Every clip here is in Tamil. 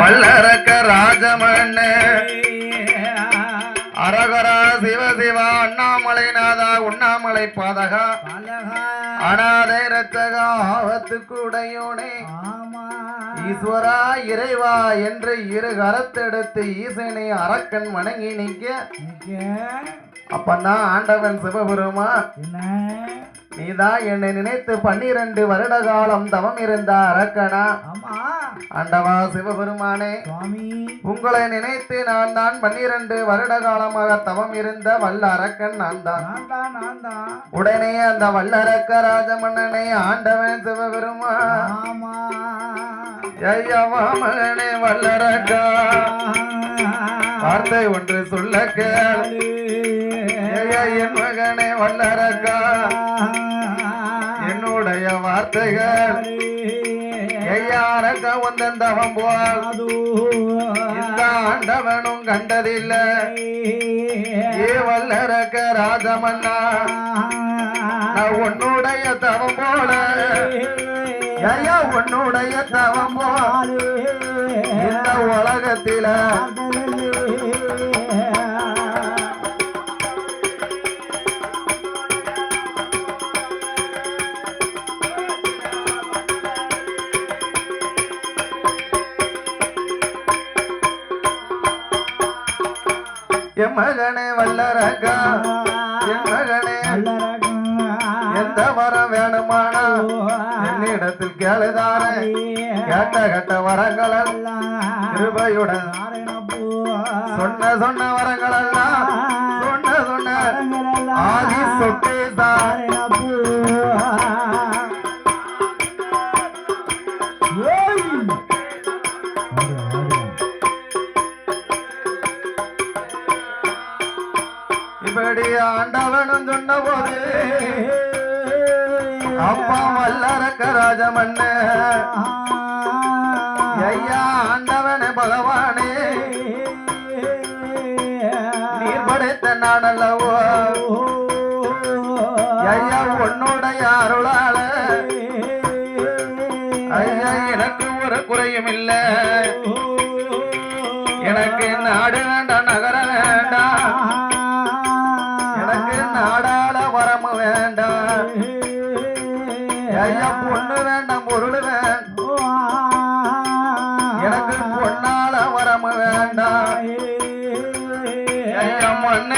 வல்லரக்க ராஜமண்ண அரகரா சிவ சிவா அண்ணாமலைநாதா உண்ணாமலை பாதகா. அனாதை ரத்தகா ஆபத்துக்குடையோனே. ஈஸ்வரா இறைவா என்று இரு கரத்தெடுத்து ஈசனை அரக்கன் வணங்கி நிற்க. அப்பந்தான் ஆண்டவன் சிவபெருமா நீதான் என்னை நினைத்து பன்னிரண்டு வருட காலம் தவம் இருந்த அரக்கனா? ஆண்டவா சிவபெருமானே உங்களை நினைத்து நான் தான் பன்னிரண்டு வருட காலமாக தவம் இருந்த வல்ல அரக்கன் நான் தான். உடனே அந்த வல்லரக்க ராஜமன்னனை ஆண்டவன் சிவபெருமா ஐயவா மகனே வல்லரக்கா வார்த்தை ஒன்று சொல்ல கேள். என் மகனே வல்லரக்கா என்னுடைய வார்த்தைகள் ஐயாரக்க தவம் போல். இந்த ஆண்டவனும் கண்டதில்லை. ஏ வல்லரக்க ராஜமன்னா. உன்னுடைய தவம் போல. ஐயா உன்னுடைய தவம் போல். இந்த உலகத்தில என் மகனே வல்லரக்கா என் மகனே எந்த வரம் வேணுமானா என்னிடத்தில் கேளுதானே கேட்ட கட்ட வரங்கள் கிருபையுடன் சொன்ன சொன்ன வரங்கள் எல்லாம் சொன்ன சொன்ன ஆதி இப்படி வல்லரக்க ராஜமன்ன ஐயா ஆண்டவனே பகவானே. நீர் படைத்த நாடல்லவோ. ஐயா உன்னுடைய அருளால. ஐயா எனக்கு ஒரு குறையும் இல்ல. எனக்கு நாடு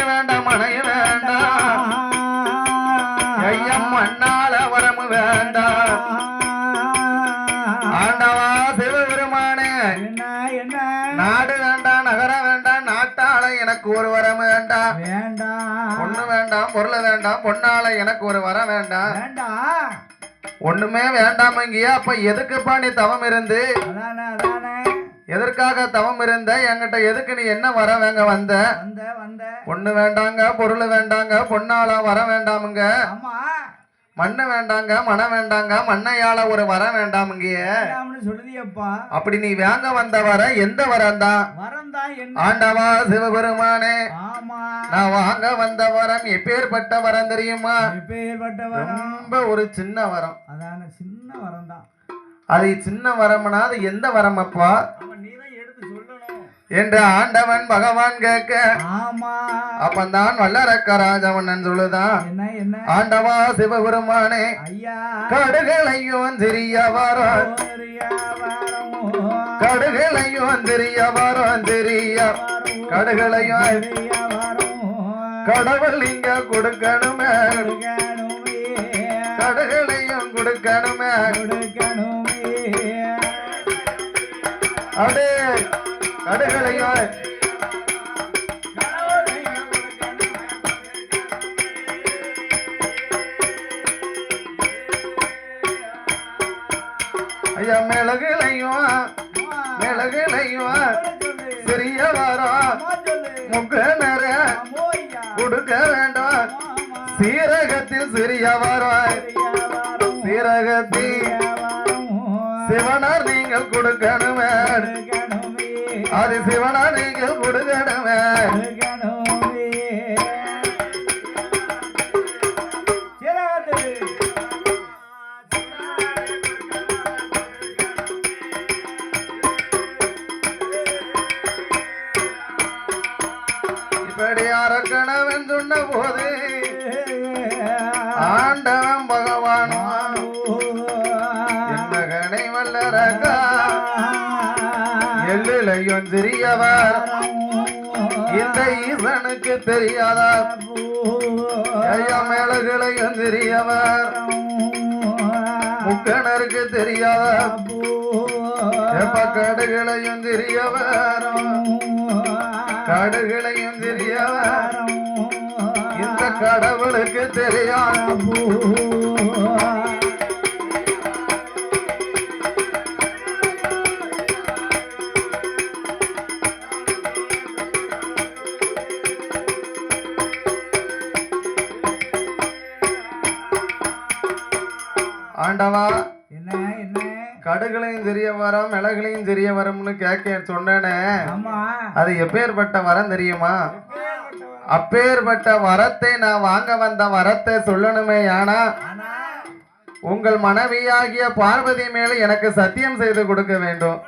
வேண்டாம் மனைய வேண்டாம். ஐயா மண்ணால வரம் வேண்டாம். ஆண்டவா சிவபெருமானே நாடு வேண்டாம் நகர வேண்டாம் நாட்டால எனக்கு ஒரு வரம் வேண்டாம். வேண்டாம். பொண்ணு வேண்டாம் பொருள் வேண்டாம் பொண்ணால எனக்கு ஒரு வரம் வேண்டாம். வேண்டாம் ஒண்ணுமே வேண்டாமங்கியா அப்ப எதுக்குப்பா நீ தவம் இருந்து? எதற்காக தவம் இருந்த? என்கிட்ட எதுக்கு நீ என்ன வர வேங்க வந்த? பொண்ணு வேண்டாங்க பொருள் வேண்டாங்க பொண்ணால வர வேண்டாமுங்க. மண்ணு வேண்டாங்க மனம் வேண்டாங்க மண்ணையால ஒரு வர வேண்டாமுங்கிய. சொல்லுதியப்பா. அப்படி நீ வேங்க வந்த வர எந்த வரம் தான் ஆண்டவா சிவபெருமானே. ஆமா. நான் வாங்க வந்த வரம் எப்பேற்பட்ட வரம் தெரியுமா? ரொம்ப ஒரு சின்ன வரம். அதான சின்ன வரம் தான் அது சின்ன வரம்னா அது எந்த வரம் அப்பா ஆமா நீ தான் எடுத்து சொல்லணும் என்று ஆண்டவன் பகவான் கேட்க ஆமா அப்பந்தான் வல்லரக்க ராஜவண்ணன் சொல்லுதான் ஆண்டவா சிவபெருமானே கடுகளையும் வரமோ. கடுகளையும் வரம் சிறிய கடுகளையும். கடவுள் இங்க கொடுக்கணுமே கொடுக்கணுமே. கடுகளையும் கொடுக்கணுமே கொடுக்கணுமே. அப்படியே கடுகளையும் ஐயா மிளகுலையும்? மிளகுலையும்? சிறிய வரம் முக்க நிற கொடுக்க வேண்டாம். சீரகத்தில் சிறிய வரம் சீரகத்தில் சிவனார் நீங்கள் கொடுக்கணுமே. அது சிவனா நீங்க கொடுக்கணுமே எல்லையும் சிறியவர். இந்த ஈசனுக்கு தெரியாதார். ஐயா மேலகளையும் தெரியவர் முக்கணருக்கு தெரியாதார். எப்ப கடுகளையும் தெரியவர் கடுகளையும் தெரியவர் இந்த கடவுளுக்கு தெரியாத தெரிய வரம் மிளகுலையும் தெரிய வரும்னு கேட்க சொன்னேனே. அது எப்பேற்பட்ட வரம் தெரியுமா? அப்பேற்பட்ட வரத்தை நான் வாங்க வந்த வரத்தை சொல்லணுமே ஆனா உங்கள் மனைவியாகிய பார்வதி மேல எனக்கு சத்தியம் செய்து கொடுக்க வேண்டும்.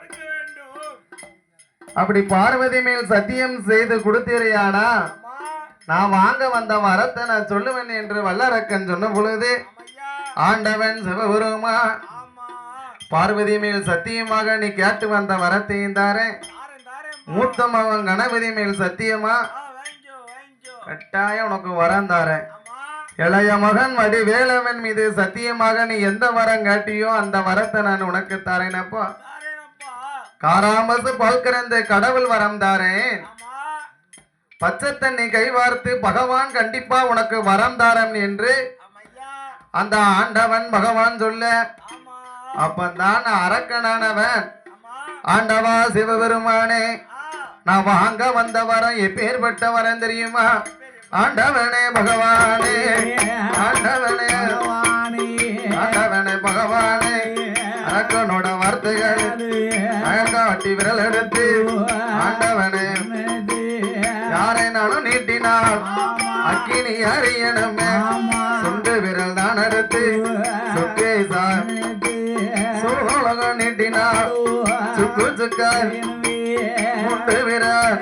அப்படி பார்வதி மேல் சத்தியம் செய்து கொடுத்தீரையானா நான் வாங்க வந்த வரத்தை நான் சொல்லுவேன் என்று வல்லரக்கன் சொன்ன பொழுது ஆண்டவன் சிவபெருமா பார்வதி மேல் சத்தியமாக நீ கேட்டு வந்த வரத்தையும் தாரேன். மூத்த மகன் கணபதி மேல் சத்தியமா? கட்டாயம் உனக்கு வரம் தாரேன். இளைய மகன் வடி வேலவன் மீது சத்தியமாக நீ எந்த வரம் காட்டியோ அந்த வரத்தை நான் உனக்கு தரேனப்பா காராமசு பல்கிறந்த கடவுள் வரம் தாரேன். பச்சை தண்ணி கை வார்த்து பகவான் கண்டிப்பா உனக்கு வரம் தாரம் என்று அந்த ஆண்டவன் பகவான் சொல்ல அப்பந்தான் அரக்கனானவன். ஆண்டவா சிவபெருமானே நான் வாங்க வந்த வரம் எப்பேற்பட்ட வரம் தெரியுமா ஆண்டவனே பகவானே. ஆண்டவனே ஆண்டவனே. பகவானே. அரக்கனோட வார்த்தைகள் அழகாட்டி விரல் எடுத்து ஆண்டவனே. யாரை நானும் நீட்டினால் அக்கினி அறியணுமே. சொண்டு விரல் தான் எடுத்து சுக்கே சார். சுக்கு சுக்கார் முண்டு விரல்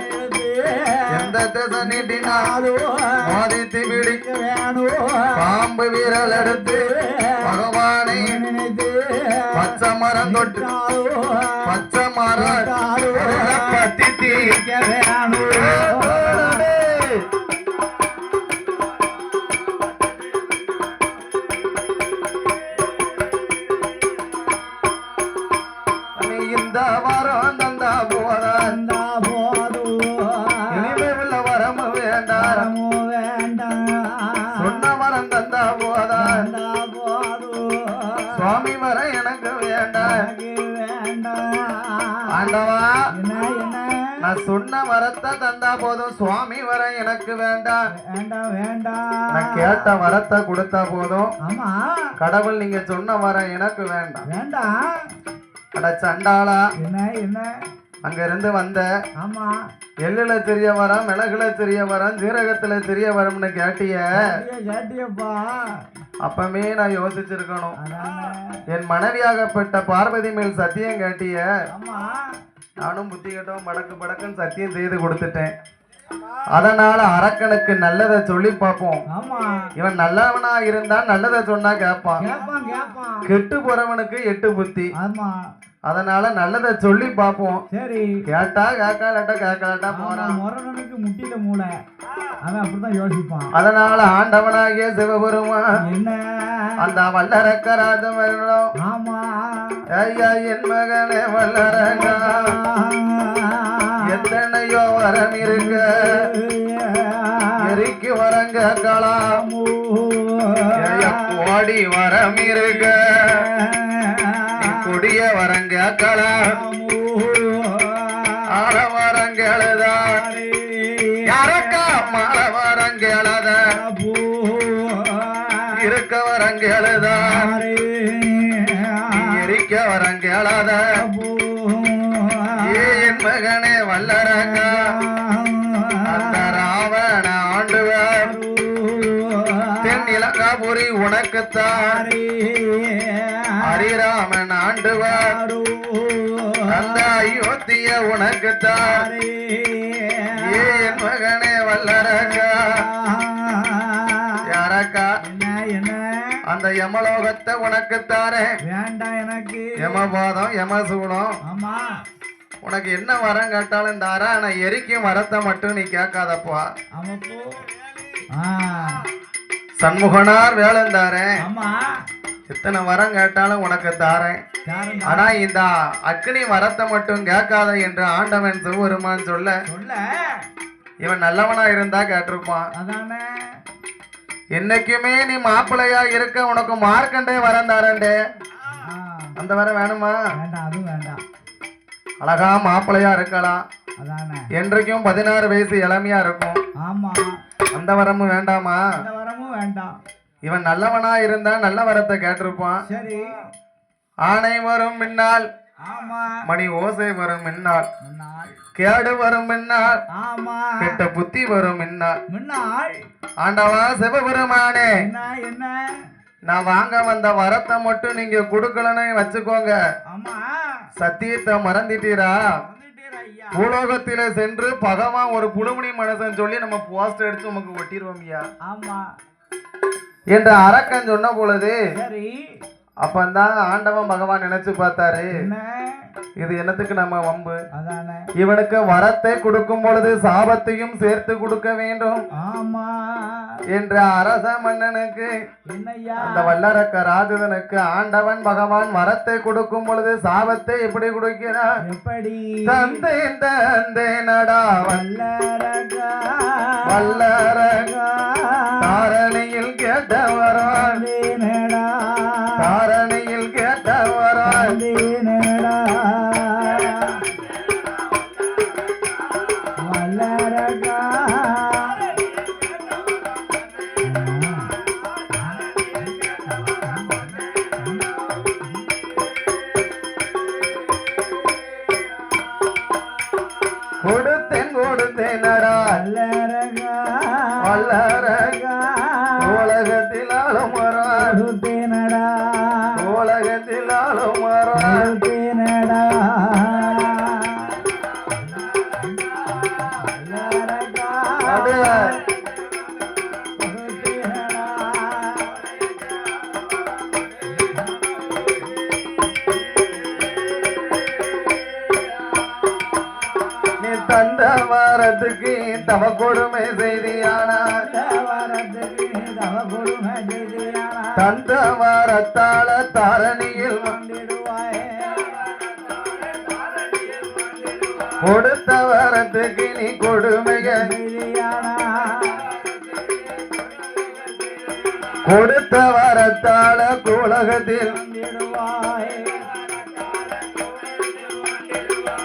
எந்த திசை நீட்டினால் மோதித்து பிடிக்க பாம்பு விரல் எடுத்து பகவானை பச்சை மரம் தொட்டு பச்சை மரம். பத்தி இந்த சொன்ன வரத்தை தந்தா போதும். சுவாமி வரம் எனக்கு வேண்டாம் வேண்டாம் வேண்டாம் நான் கேட்ட வரத்தை கொடுத்தா போதும். ஆமா. கடவுள் நீங்க சொன்ன வரம் எனக்கு வேண்டாம். வேண்டாம் அட சண்டாளா. என்ன என்ன? அங்க இருந்து வந்த ஆமா. எள்ளுல தெரிய வரம் மிளகுல தெரிய வரம் ஜீரகத்துல தெரிய வரும்னு கேட்டிய. கேட்டியப்பா. அப்பமே நான் யோசிச்சிருக்கணும். என் மனைவியாகப்பட்ட பார்வதி மேல் சத்தியம் கேட்டிய. ஆமா. நானும் புத்தி கட்டவும் படக்கு படக்குன்னு சத்தியம் செய்து கொடுத்துட்டேன். அதனால அரக்கனுக்கு நல்லதை சொல்லி பார்ப்போம். இவன் நல்லவனா இருந்தா நல்லதை சொன்னா கேட்பான். கேப்பான் கெட்டு போறவனுக்கு எட்டு புத்தி. ஆமா. அதனால நல்லதை சொல்லி பார்ப்போம். சரி. கேட்டா கேட்கலாட்டா கேட்கலாட்டா போறான். முரணனுக்கு முட்டியில மூளை. அவன் அப்படிதான் யோசிப்பான். அதனால ஆண்டவனாகிய சிவபெருமான் என்ன? அந்த வல்லரக்க ராஜமரணம் ஆமா. ஐயா என் மகனே வல்லரங்கா. எத்தனையோ வரம் இருக்க. எரிக்கு வரங்க ஐயா கோடி வரம் இருக்க. கொடிய வரங்க களம் யாரக்கா மாற வரங்களத இருக்க வரங்களதா எரிக்க வரங்களத என் மகனே வல்லரங்கா அந்த ராவண ஆண்டுவர். தென் இலங்காபுரி உனக்குத்தான். ஆண்டவர் உனக்கு தாரே என் மகனே வல்லரங்கா? யாரக்கா? என்ன அந்த யமலோகத்தை உனக்கு தாரே வேண்டாம் எனக்கு. யமபாதம் யமசூனம் அம்மா உனக்கு என்ன வரம் கேட்டாலும் தாரா ஆனா எரிக்கும் வரத்தை மட்டும் நீ கேட்காதப்பா. சண்முகனார் வேலந்தாரே. ஆமா. எத்தனை வரம் கேட்டாலும் உனக்கு தாரேன். ஆனா இந்த அக்னி வரத்தை மட்டும் கேட்காத என்று ஆண்டவன் சிவபெருமான் சொல்ல சொல்ல? இவன் நல்லவனா இருந்தா கேட்டிருப்பான். அதானே? என்னைக்குமே நீ மாப்பிள்ளையா இருக்க உனக்கு மார்க்கண்டே வரம் தாரண்டே அந்த வரம் வேணுமா? வேண்டாம் அதுவும் வேண்டாம். அழகா மாப்பிள்ளையா இருக்கலாம். என்றைக்கும் பதினாறு வயசு இளமையா இருக்கும். ஆமா. அந்த வரமும் வேண்டாமா? அந்த வரமும் வேண்டாம். இவன் நல்லவனா இருந்தா நல்ல வரத்தை கேட்டிருப்பான். சரி. ஆணை வரும் மின்னால் மணி ஓசை வரும் மின்னால் கேடு வரும் மின்னால் கெட்ட புத்தி வரும் மின்னால். ஆண்டவா சிவபெருமானே நான் வாங்க வந்த வரத்தை மட்டும் நீங்க கொடுக்கலன்னு வச்சுக்கோங்க. சத்தியத்தை மறந்துட்டீரா? பூலோகத்தில சென்று பகவான் ஒரு புழுமணி மனசன் சொல்லி நம்ம போஸ்ட் அடிச்சு உமக்கு ஒட்டிடுவோம் ஐயா. ஆமா. என்று அரக்கன் சொன்ன பொழுது அப்பந்தான் ஆண்டவன் பகவான் நினைச்சு பார்த்தாரு. இது என்னத்துக்கு நம்ம வம்பு? இவனுக்கு வரத்தை கொடுக்கும் பொழுது சாபத்தையும் சேர்த்து கொடுக்க வேண்டும். என்ற அரச மன்னனுக்கு அந்த வல்லரக்க ராஜதனுக்கு ஆண்டவன் பகவான் வரத்தை கொடுக்கும் பொழுது சாபத்தை எப்படி கொடுக்கிறார்? தந்தை தந்தை நடா வல்லரகா வல்லரக te தந்த வாரத்துக்கு தவ கொடுமை செய்தியானார் தந்த வாரத்தால தாரணியில் கொடுத்த வாரத்துக்கு நீ கொடுமைக கொடுத்த வாரத்தால கூலகத்தில்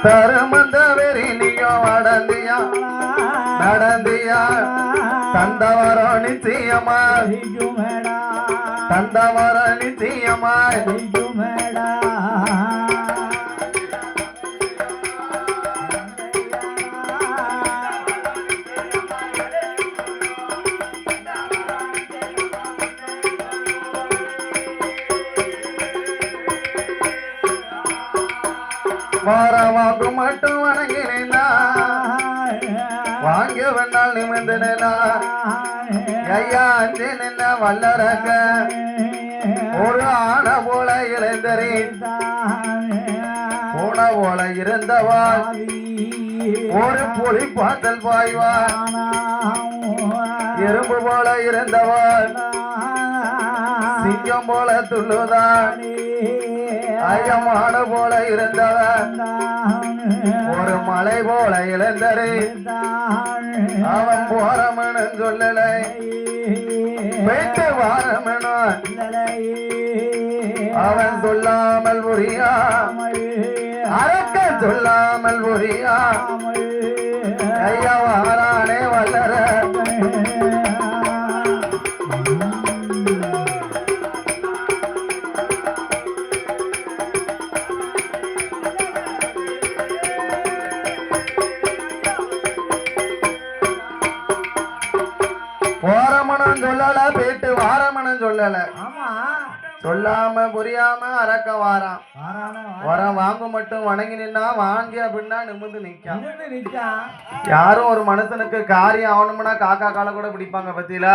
தருமந்த வெறி அடந்தியா நடந்தியா? தந்த வரம் நிச்சயமா செய்யுமேடா தந்த வரம் நிச்சயமா செய்யுமேடா மட்டும் வணங்கினா வாங்க வேண்டால் நிமிர்ந்தனா ஐயா அஞ்சு நின்ன வல்லரக்க ஒரு ஆன போல இளைந்தரி போன போல இருந்தவாள். ஒரு புலி பார்த்தல் பாய்வாள். எறும்பு போல இருந்தவாள். சிங்கம் போல துள்ளுதான் ஐயமான போல இருந்தவன் ஒரு மலை போல இளைந்தரு அவன் போறமனு சொல்லலை. போயிட்டு வாரமனு அவன் சொல்லாமல் புரியா? அரக்க சொல்லாமல் புரியா? ஐயா வாரானே வல்லர. சொல்லாம புரியாம அரக்க வாரான். வாரான வரம் வாங்க மட்டும் வணங்கி நின்னா வாங்கி அப்படின்னா நிமிர்ந்து நிக்கான் யாரும் ஒரு மனுஷனுக்கு காரியம் ஆகணும்னா காக்கா காலை கூட பிடிப்பாங்க பத்தியில?